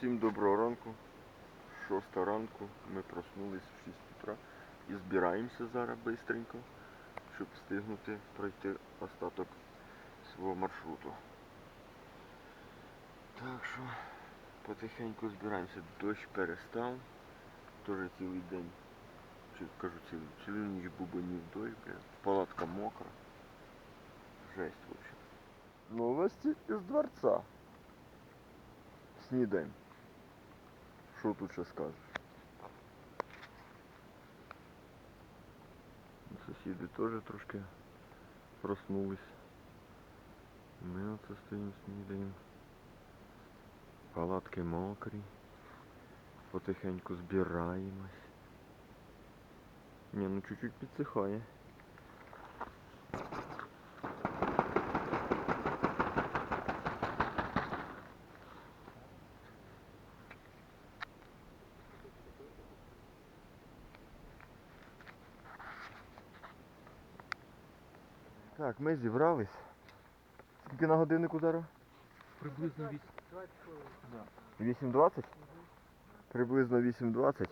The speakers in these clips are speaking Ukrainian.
Всім доброго ранку. Шоста ранку. Ми проснулись в 6 утра і збираємося зараз швидко, щоб встигнути пройти остаток свого маршруту. Так що потихеньку збираємося. Дощ перестав. Теж цілий день. Чи кажу цілий, цілу ніч бубонів дощ. Палатка мокра. Жесть, в общем. Новості із дворца. Снідаємо. Що тут ще скажеш? Сусіди теж трошки проснулись. Ми оце стоїмо, снідаємо. Палатки мокрі. Потихеньку збираємось. Ні, ну чуть-чуть підсихає. Так, ми зібрались. Скільки на годиннику зараз? Приблизно 8. 8.20? Приблизно 8.20.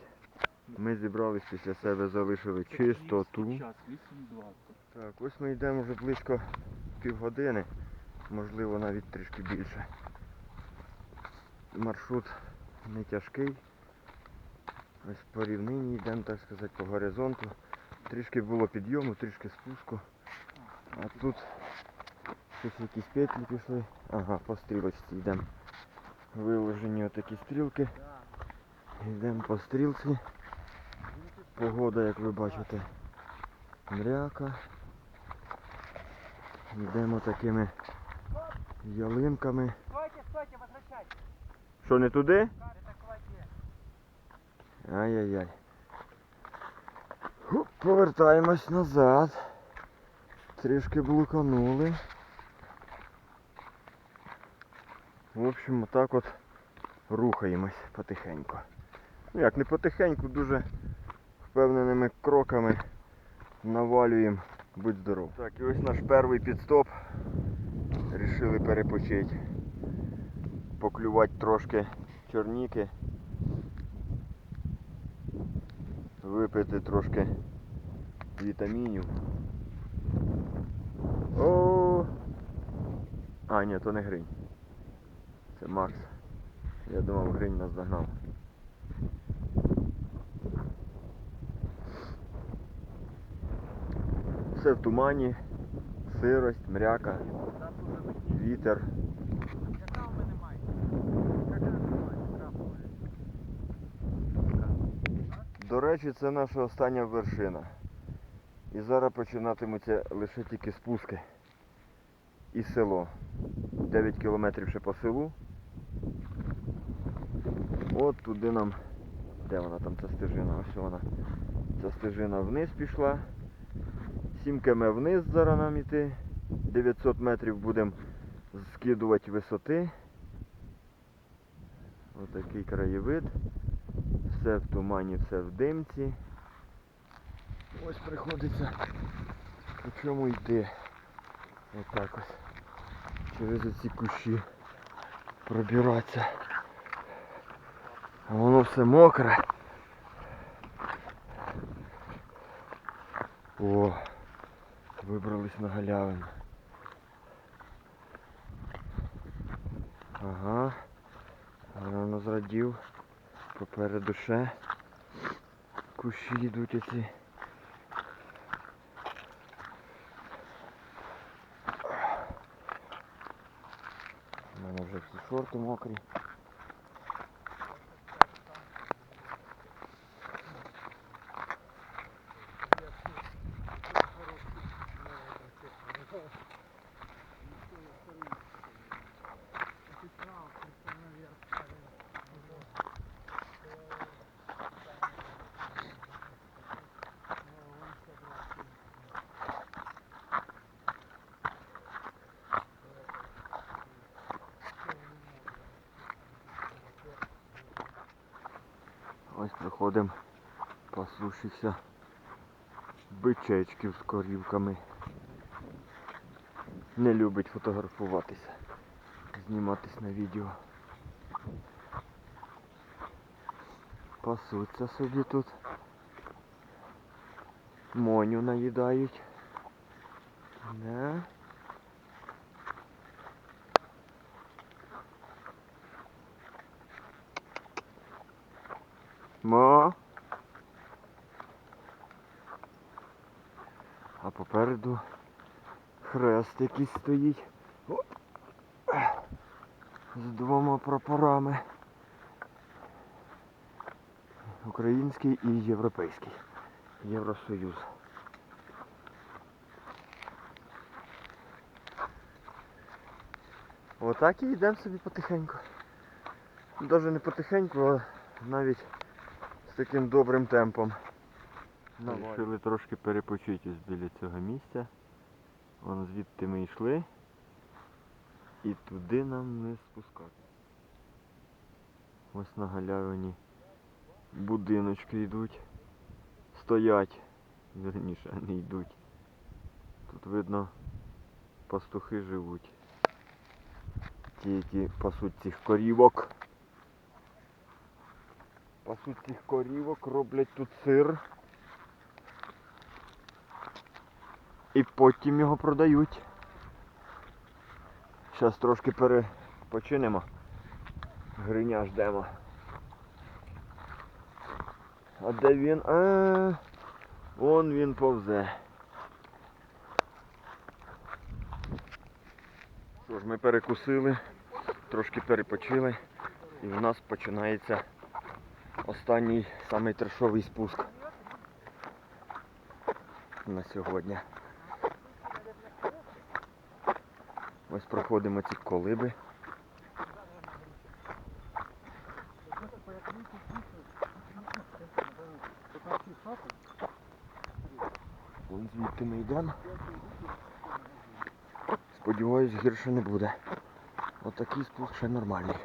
Ми зібрались після себе, залишили чистоту. Так, ось ми йдемо вже близько півгодини, можливо навіть трішки більше. Маршрут не тяжкий. Ось по рівнині йдемо, так сказати, по горизонту. Трішки було підйому, трішки спуску. А тут щось якісь петлі пішли. Ага, по стрілочці йдемо. Виложені отакі стрілки. Йдемо по стрілці. Погода, як ви бачите, мряка. Йдемо такими ялинками. Стойте, стойте, возвращайтесь. Що не туди? Ай-яй-яй. Повертаємось назад. Трішки блуканули. В общем, отак от рухаємось потихеньку. Ну як не потихеньку, дуже впевненими кроками навалюємо. Будь здоров. Так, і ось наш перший підстоп. Рішили перепочити. Поклювати трошки чорніки. випити трошки вітамінів. О! А, ні, то не гринь. Це Макс. Я думав, гринь нас догнав. Все в тумані, сирость, мряка, вітер. До речі, це наша остання вершина. І зараз починатимуться лише тільки спуски. І село. 9 кілометрів ще по селу. От туди нам. Де вона там ця стежина? Ось вона. Ця стежина вниз пішла. 7 км вниз зараз нам іти. 900 метрів будемо скидувати висоти. Отакий краєвид. Все в тумані, все в димці. Ось приходиться по чому йти. Отак ось. Через оці кущі пробиратися. А воно все мокре. О, вибрались на галявину. Ага. Рано зрадів. Попереду ще кущі йдуть оці. У мене вже всі шорти мокрі. Ось приходимо послушайся бичечків з корівками. Не любить фотографуватися, зніматись на відео. Пасуться собі тут. Моню наїдають. Да. Мо. А попереду хрест якийсь стоїть. З двома прапорами. Український і європейський. Євросоюз. Отак і йдемо собі потихеньку. Навіть не потихеньку, а навіть з таким добрим темпом. Вирішили трошки перепочитись біля цього місця. Вон звідти ми йшли. І туди нам не спускати. Ось на галявині будиночки йдуть. Стоять. Вірніше, не йдуть. Тут видно пастухи живуть. Ті, які пасуть цих корівок. Пасуть цих корівок, роблять тут сир. І потім його продають. Зараз трошки перепочинемо. Гриня ждемо. А де він? А, вон він повзе. Що ж, ми перекусили, трошки перепочили і в нас починається останній самий трешовий спуск на сьогодні. Ось проходимо ці колиби. Вон звідти ми йдемо. Сподіваюсь, гірше не буде. Отакий спуск ще нормальний.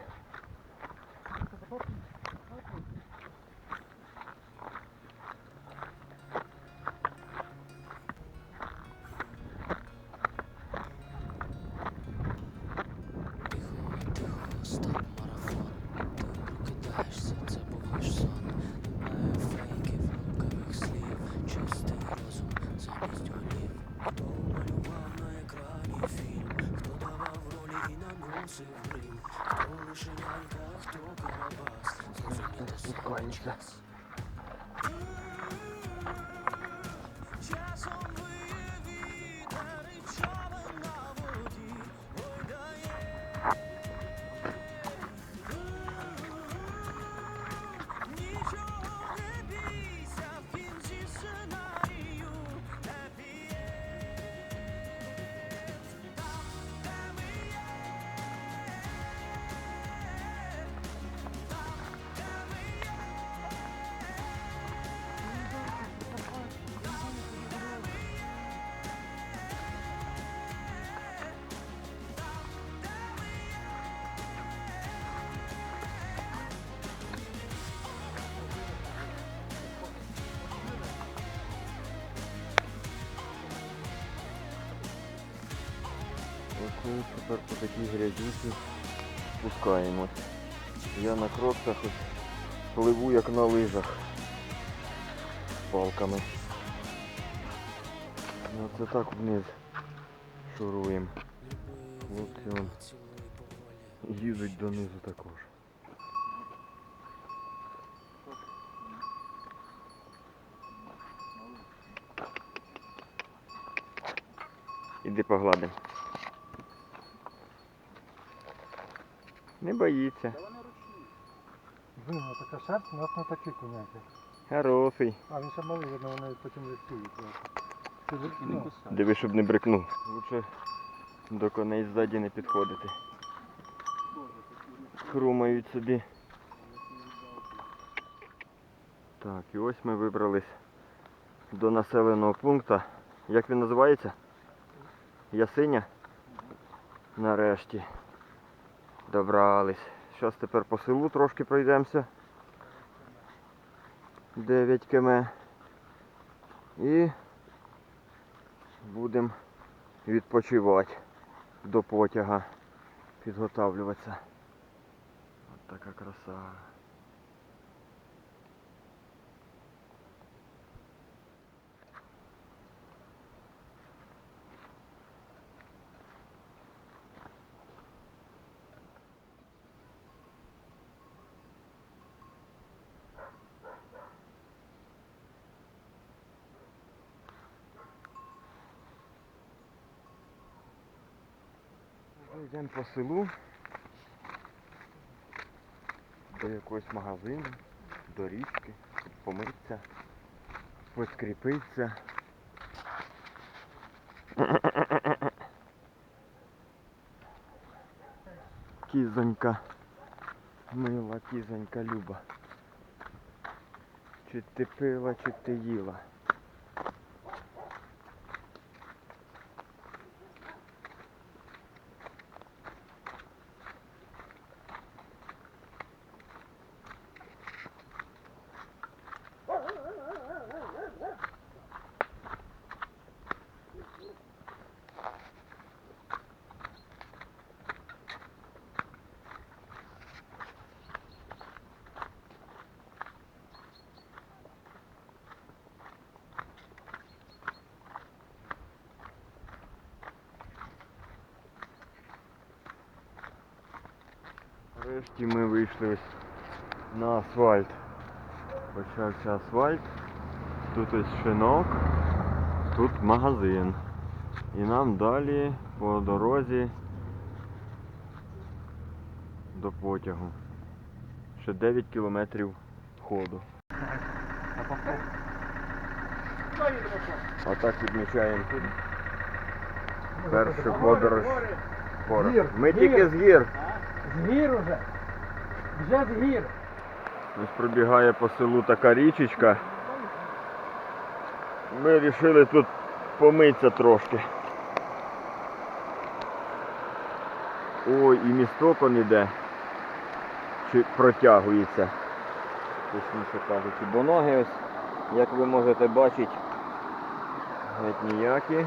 Ми тепер по такій грязюці спускаємось. Я на кроксах пливу як на лижах з палками. Ну це так вниз шуруємо. Хлопці поволі. їдуть донизу також. Іди погладим. Не боїться. Блин, а така шерсть у нас не такі коняки. Хороший. А він ще малий, видно, вони потім ж- ну, Диви, щоб не брикнув. Лучше до коней ззаді не підходити. Хрумають собі. Так, і ось ми вибрались до населеного пункту. Як він називається? Ясиня? Нарешті. Добрались. Зараз тепер по селу трошки пройдемося. 9 км. І будемо відпочивати до потяга, підготавлюватися. Ось така краса. Ну, йдемо по селу. До якогось магазину, до річки, помитися, поскріпитися. Кізонька, мила кізонька Люба. Чи ти пила, чи ти їла? Нарешті ми вийшли ось на асфальт. Почався асфальт. Тут ось шинок, тут магазин. І нам далі по дорозі до потягу. Ще 9 кілометрів ходу. А так відмічаємо тут першу подорож. Ми тільки з гір. З гір уже. Вже з гір. Ось пробігає по селу така річечка. Ми вирішили тут помитися трошки. Ой, і місток он іде. Чи протягується. Точніше кажучи. Бо ноги ось, як ви можете бачити, геть ніякі.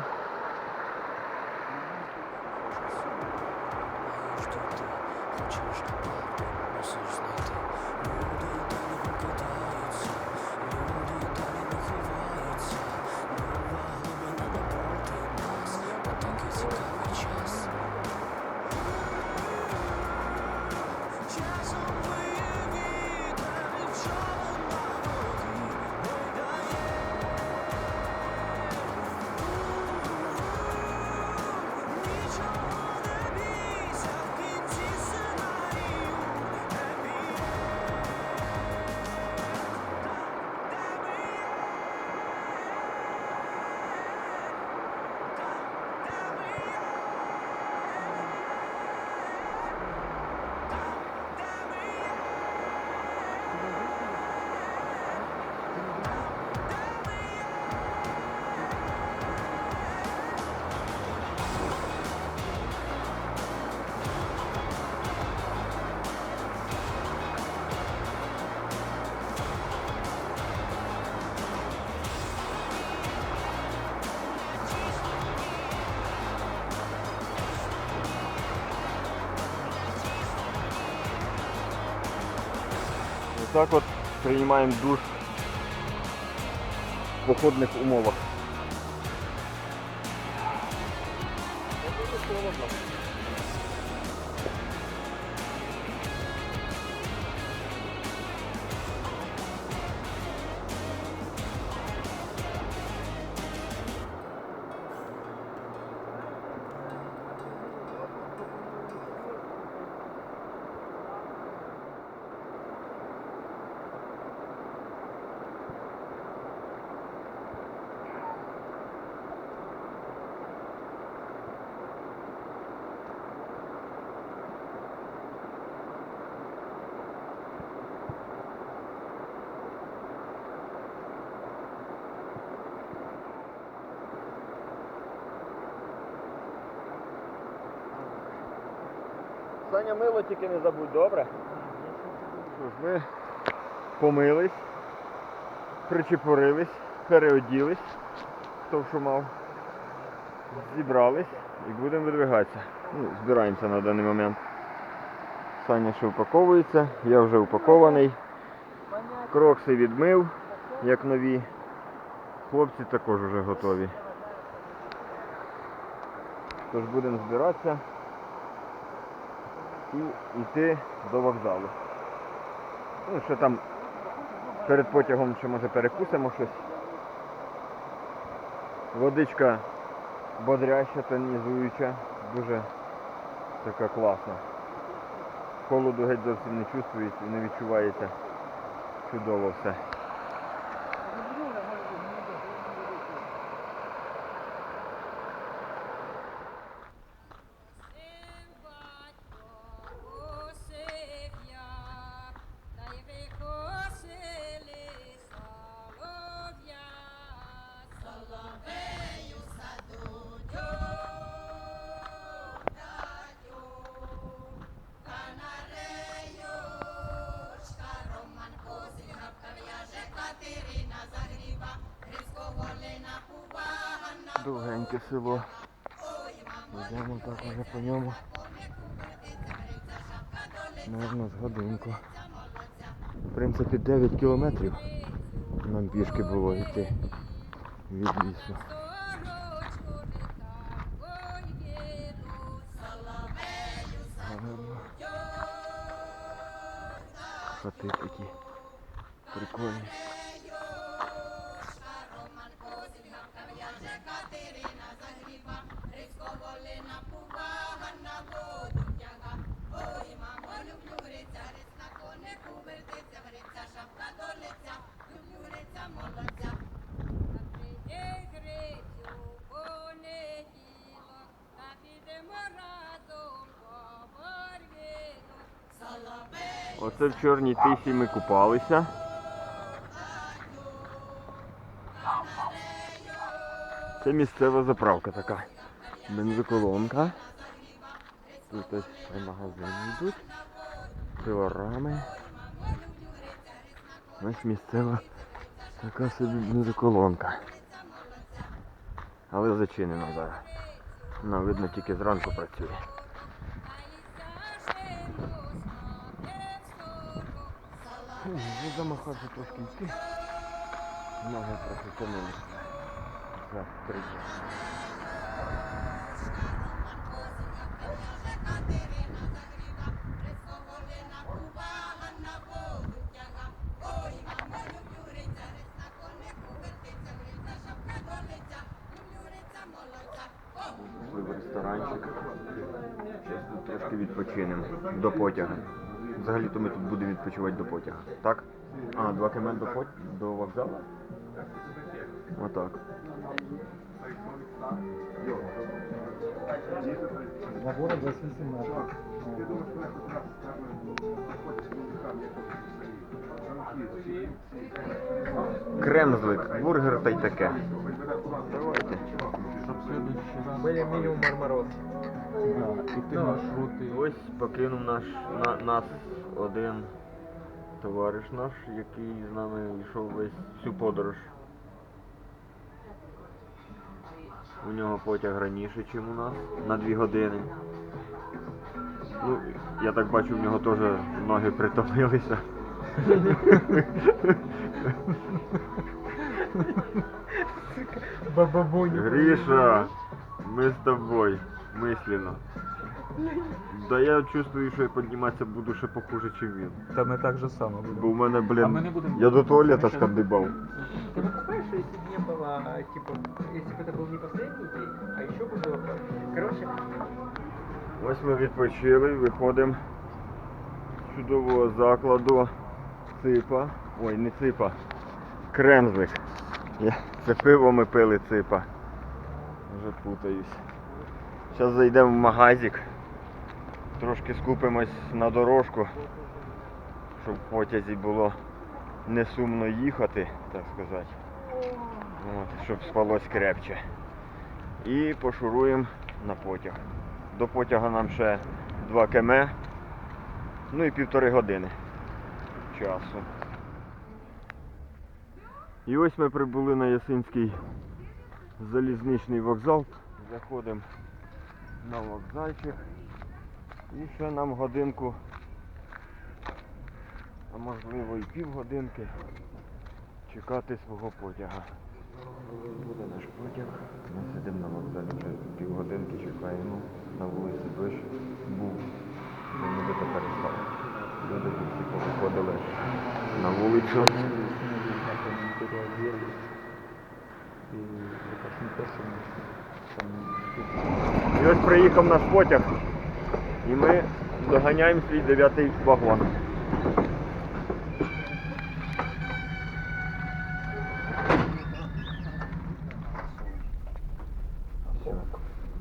Так от приймаємо душ в походних умовах. Саня мило тільки не забудь, добре? Ми помились, причепурились, переоділись, хто що мав. Зібрались і будемо видвигатися. Ну, збираємося на даний момент. Саня ще упаковується, я вже упакований. Крокси відмив, як нові. Хлопці також вже готові. Тож будемо збиратися і йти до вокзалу. Ну, що там перед потягом ще може перекусимо щось. Водичка бодряща, тонізуюча, дуже така класна. Холоду геть зовсім не чувствується, не відчувається. Чудово все. Довгеньке село. Йдемо так уже по ньому. Можна з годинку. В принципі 9 кілометрів нам пішки було йти від лісу. Хати такі прикольні. Оце в чорній тисі ми купалися. Це місцева заправка така. Бензоколонка. Тут ось магазини йдуть. Пилорами. Ось місцева така собі бензоколонка. Але зачинена зараз. Ну, видно, тільки зранку працює. Замахався трошки йти. Ноги трохи тянули. За три. Пішли в ресторанчик. Зараз тут трошки відпочинемо до потяга. Взагалі-то ми тут будемо відпочивати до потяга. Так? А, два км до, пот... до вокзалу? Отак. Набори за 8 метрів. Кремзлик, бургер та й таке. Давайте. Следующий раз. Были минимум мармарот. Да, і ти маршрути. Ось покинув наш, на, нас один товариш наш, який з нами йшов весь всю подорож. У нього потяг раніше, ніж у нас, на дві години. Ну, я так бачу, в нього теж ноги притомилися. Бабабуні. Гриша, ми з тобою, мислено. Да я чувствую, що я підніматися буду ще похуже, ніж він. Та ми так же само Бо будемо. в мене, А ми блін, не будемо- я до туалета Ми ще- скандибав. Ты не понимаешь, что если бы не было, типа, если бы это был не последний день, а еще бы было бы... Короче, Ось ми відпочили, виходимо з чудового закладу ципа. Ой, не ципа. Кремзлик. Це пиво ми пили ципа. Вже путаюсь. Зараз зайдемо в магазик. Трошки скупимось на дорожку, щоб в потязі було не сумно їхати, так сказати. От, щоб спалось крепче. І пошуруємо на потяг. До потяга нам ще 2 км. Ну і півтори години часу. І ось ми прибули на Ясинський залізничний вокзал. Заходимо на вокзальчик. І ще нам годинку, а можливо і півгодинки чекати свого потяга. Буде наш потяг. Ми сидимо на вокзалі вже півгодинки чекаємо. На вулиці дощ був. Вже нібито перестав. Люди всі повиходили на вулицю. І ось приїхав наш потяг. І ми доганяємо свій дев'ятий вагон. Все,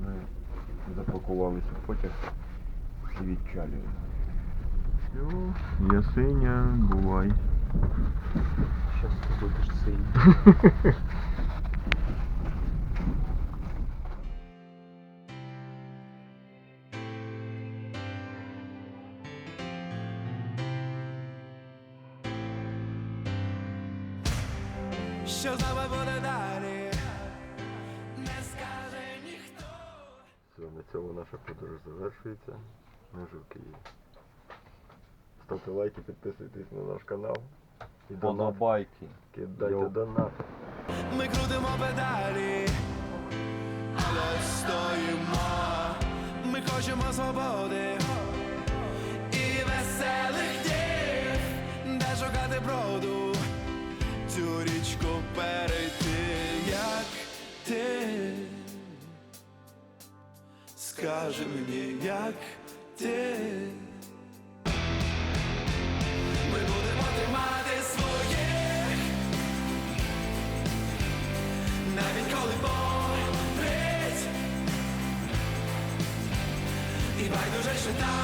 ми запакувалися в потяг і відчалюємо. Все, ясиня, бувай. Сейчас будешь сильный. Що з нами буде далі? Не скаже ніхто. Все, на цьому наша подорож завершується. Ми вже в Києві. Ставте лайки, підписуйтесь на наш канал. Подобайки. Кидайте Йоу. донат. Ми крутимо педалі, але стоїмо. Ми хочемо свободи і веселих днів, де шукати броду, цю річку перейти, як ти. Скажи мені, як ти. Байдуже,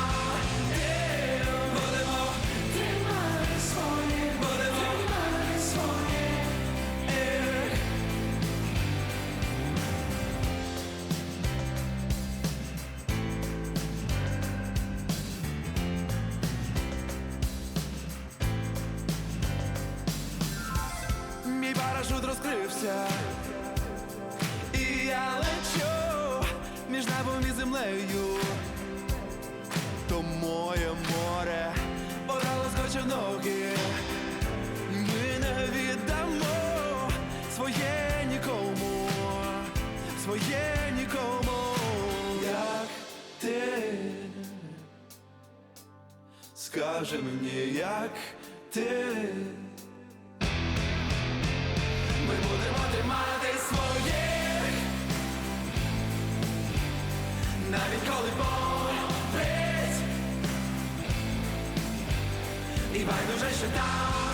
своє нікому, як ти. Скажи мені, як ти. Ми будемо тримати своїх навіть коли болить І байдуже, що там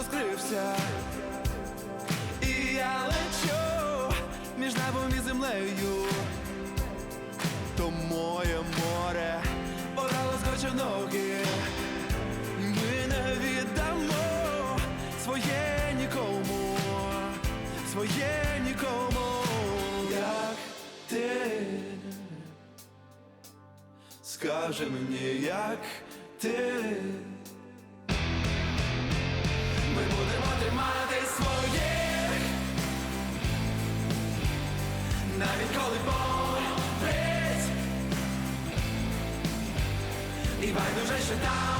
розкрився, і я лечу між небом і землею. То моє море одразу скоче ноги. Ми не віддамо своє нікому, своє нікому, як ти. Скажи мені, як ти. Байдуже,